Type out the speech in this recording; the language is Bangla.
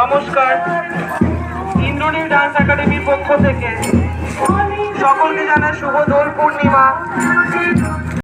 নমস্কার। ইন্দ্রনীল ডান্স একাডেমির পক্ষ থেকে সকলকে জানায় শুভ দোল পূর্ণিমা।